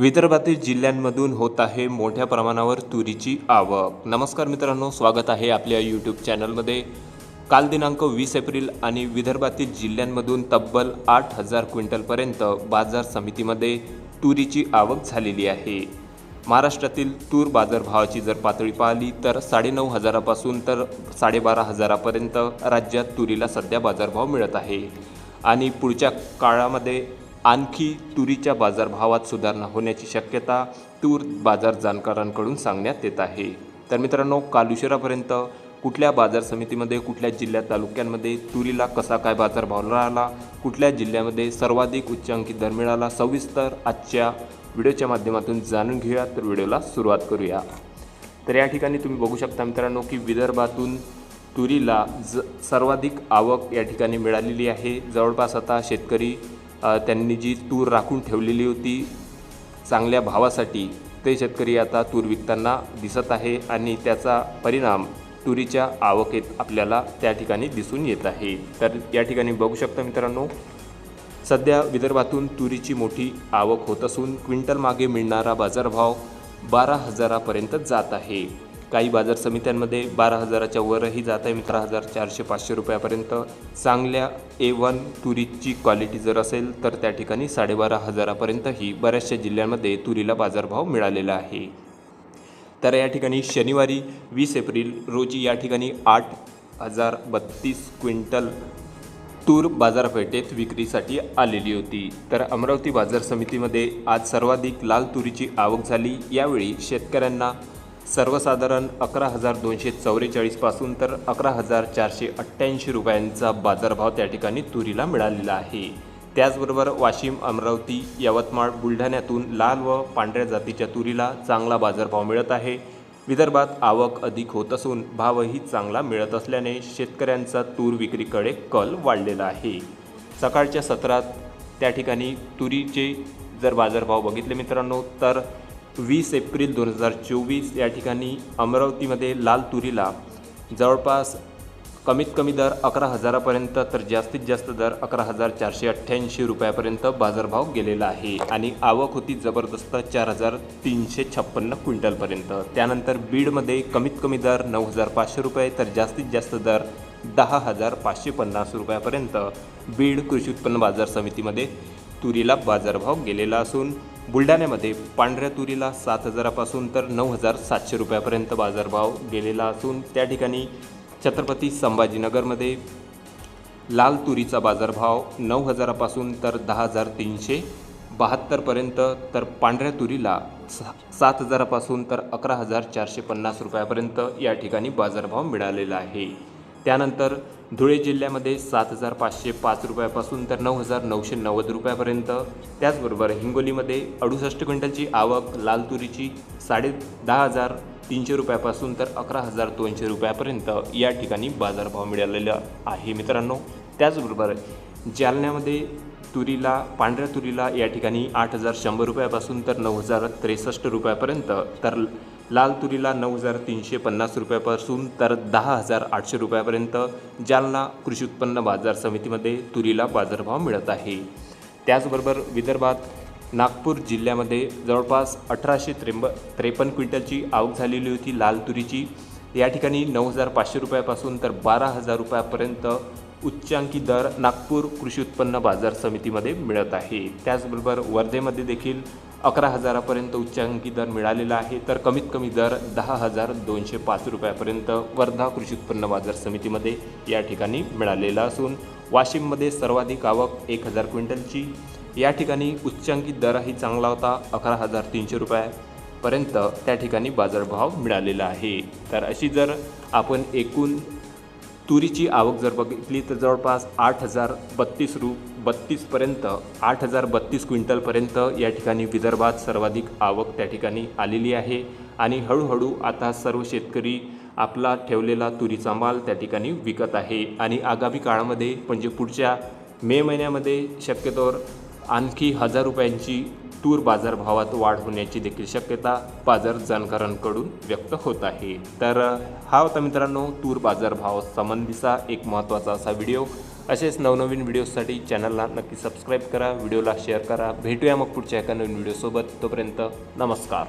विदर्भातील जिल्ह्यांमधून होत आहे मोठ्या प्रमाणावर तुरीची आवक. नमस्कार मित्रांनो स्वागत आहे आपल्या यूट्यूब चॅनलमध्ये काल दिनांक वीस एप्रिल आणि विदर्भातील जिल्ह्यांमधून तब्बल आठ हजार क्विंटलपर्यंत बाजार समितीमध्ये तुरीची आवक झालेली आहे. महाराष्ट्रातील तूर बाजारभावाची जर पातळी पाहिली तर साडेनऊ हजारापासून तर साडेबारा हजारापर्यंत राज्यात तुरीला सध्या बाजारभाव मिळत आहे. आणि पुढच्या काळामध्ये आणखी तुरीच्या बाजारभावात सुधारणा होण्याची शक्यता तूर बाजार जाणकारांकडून सांगण्यात येत आहे. तर मित्रांनो काल उशिरापर्यंत कुठल्या बाजार समितीमध्ये कुठल्या जिल्ह्यात तालुक्यांमध्ये तुरीला कसा काय बाजारभाव राहिला कुठल्या जिल्ह्यामध्ये सर्वाधिक उच्चांकी दर मिळाला सविस्तर आजच्या व्हिडिओच्या माध्यमातून जाणून घेऊया. तर व्हिडिओला सुरुवात करूया. तर या ठिकाणी तुम्ही बघू शकता मित्रांनो की विदर्भातून तुरीला ज सर्वाधिक आवक या ठिकाणी मिळालेली आहे. जवळपास आता शेतकरी त्यांनी जी तूर राखून ठेवलेली होती चांगल्या भावासाठी ते शेतकरी आता तूर विकताना दिसत आहे आणि त्याचा परिणाम तुरीच्या आवकेत आपल्याला त्या ठिकाणी दिसून येत आहे. तर या ठिकाणी बघू शकता मित्रांनो सध्या विदर्भातून तुरीची मोठी आवक होत असून क्विंटल मागे मिळणारा बाजारभाव बारा हजारापर्यंत जात आहे. काही बाजार समित्यांमध्ये बारा हजाराच्या वरही जात आहे. मित्र हजार चारशे पाचशे रुपयापर्यंत चांगल्या ए वन तुरीची क्वालिटी जर असेल तर त्या ठिकाणी साडेबारा हजारापर्यंतही बऱ्याचशा जिल्ह्यांमध्ये तुरीला बाजारभाव मिळालेला आहे. तर या ठिकाणी शनिवारी वीस एप्रिल रोजी या ठिकाणी आठ हजार बत्तीस क्विंटल तूर बाजारपेठेत विक्रीसाठी आलेली होती. तर अमरावती बाजार समितीमध्ये आज सर्वाधिक लाल तुरीची आवक झाली. यावेळी शेतकऱ्यांना सर्वसाधारण अकरा हजार दोनशे चौवेचाळीसपासून तर अकरा हजार चारशे अठ्ठ्याऐंशी रुपयांचा बाजारभाव त्या ठिकाणी तुरीला मिळालेला आहे. त्याचबरोबर वाशिम अमरावती यवतमाळ बुलढाण्यातून लाल व पांढऱ्या जातीच्या तुरीला चांगला बाजारभाव मिळत आहे. विदर्भात आवक अधिक होत असून भावही चांगला मिळत असल्याने शेतकऱ्यांचा तूर विक्रीकडे कल वाढलेला आहे. सकाळच्या सत्रात त्या ठिकाणी तुरीचे जर बाजारभाव बघितले मित्रांनो तर वीस एप्रिल दोन हजार चोवीस या ठिकाणी अमरावतीमध्ये लाल तुरीला जवळपास कमीत कमी दर अकरा हजारापर्यंत तर जास्तीत जास्त दर अकरा हजार चारशे अठ्ठ्याऐंशी रुपयापर्यंत बाजारभाव गेलेला आहे. आणि आवक होती जबरदस्त चार हजार तीनशे छप्पन्न क्विंटलपर्यंत. त्यानंतर बीडमध्ये कमीत कमी दर नऊ हजार पाचशे रुपये तर जास्तीत जास्त दर दहा हजार पाचशे पन्नास रुपयापर्यंत. बीड कृषी उत्पन्न बाजार समितीमध्ये तुरीला बाजारभाव गेलेला असून बुलढाण्यामध्ये पांढऱ्या तुरीला सात हजारापासून तर नऊ हजार सातशे रुपयापर्यंत बाजारभाव गेलेला असून त्या ठिकाणी छत्रपती संभाजीनगरमध्ये लाल तुरीचा बाजारभाव नऊ हजारापासून तर दहा हजार तीनशे बहात्तरपर्यंत तर पांढऱ्या तुरीला सा सात हजारापासून तर अकरा हजार चारशे पन्नास रुपयापर्यंत या ठिकाणी बाजारभाव मिळालेला आहे. त्यानंतर धुळे जिल्ह्यामध्ये सात हजार पाचशे पाच रुपयापासून तर नऊ हजार नऊशे नव्वद रुपयापर्यंत. त्याचबरोबर हिंगोलीमध्ये अडुसष्ट क्विंटलची आवक लाल तुरीची साडे दहा हजार तीनशे रुपयापासून तर अकरा हजार दोनशे रुपयापर्यंत या ठिकाणी बाजारभाव मिळालेला आहे मित्रांनो. त्याचबरोबर जालन्यामध्ये तुरीला पांढऱ्या तुरीला या ठिकाणी आठ हजार शंभर रुपयापासून तर नऊ हजार त्रेसष्ट रुपयापर्यंत तर लाल तुरीला नऊ हजार तीनशे पन्नास रुपयापासून तर दहा हजार आठशे रुपयापर्यंत जालना कृषी उत्पन्न बाजार समितीमध्ये तुरीला बाजारभाव मिळत आहे. त्याचबरोबर विदर्भात नागपूर जिल्ह्यामध्ये जवळपास अठराशे त्रेंब त्रेपन्न क्विंटलची आवक झालेली होती लाल तुरीची. या ठिकाणी नऊ हजार पाचशे रुपयापासून तर बारा हजार रुपयापर्यंत उच्चांकी दर नागपूर कृषी उत्पन्न बाजार समितीमध्ये मिळत आहे. त्याचबरोबर वर्धेमध्ये देखील अकरा हजारापर्यंत उच्चांकी दर मिळालेला आहे. तर कमीत कमी दर दहा हजार दोनशे पाच रुपयापर्यंत वर्धा कृषी उत्पन्न बाजार समितीमध्ये या ठिकाणी मिळालेला असून वाशिममध्ये सर्वाधिक आवक एक हजार क्विंटलची. या ठिकाणी उच्चांकी दरही चांगला होता अकरा हजार तीनशे रुपयापर्यंत त्या ठिकाणी बाजारभाव मिळालेला आहे. तर अशी जर आपण एकूण तुरीची आवक जर बघितली तर जवळपास आठ हजार बत्तीस रु बत्तीसपर्यंत आठ हजार बत्तीस क्विंटलपर्यंत या ठिकाणी विदर्भात सर्वाधिक आवक त्या ठिकाणी आलेली आहे. आणि हळूहळू आता सर्व शेतकरी आपला ठेवलेला तुरीचा माल त्या ठिकाणी विकत आहे. आणि आगामी काळामध्ये म्हणजे पुढच्या मे महिन्यामध्ये शक्यतोवर आणखी हजार रुपयांची तूर बाजारभावात वाढ होण्याची देखील शक्यता बाजार जाणकारांकडून व्यक्त होत आहे. तर हा होता मित्रांनो तूर बाजारभाव संबंधीचा एक महत्त्वाचा असा व्हिडिओ. असेच नवनवीन व्हिडिओसाठी चॅनलला नक्की सबस्क्राईब करा व्हिडिओला शेअर करा. भेटूया मग पुढच्या एका नवीन व्हिडिओसोबत. तोपर्यंत नमस्कार.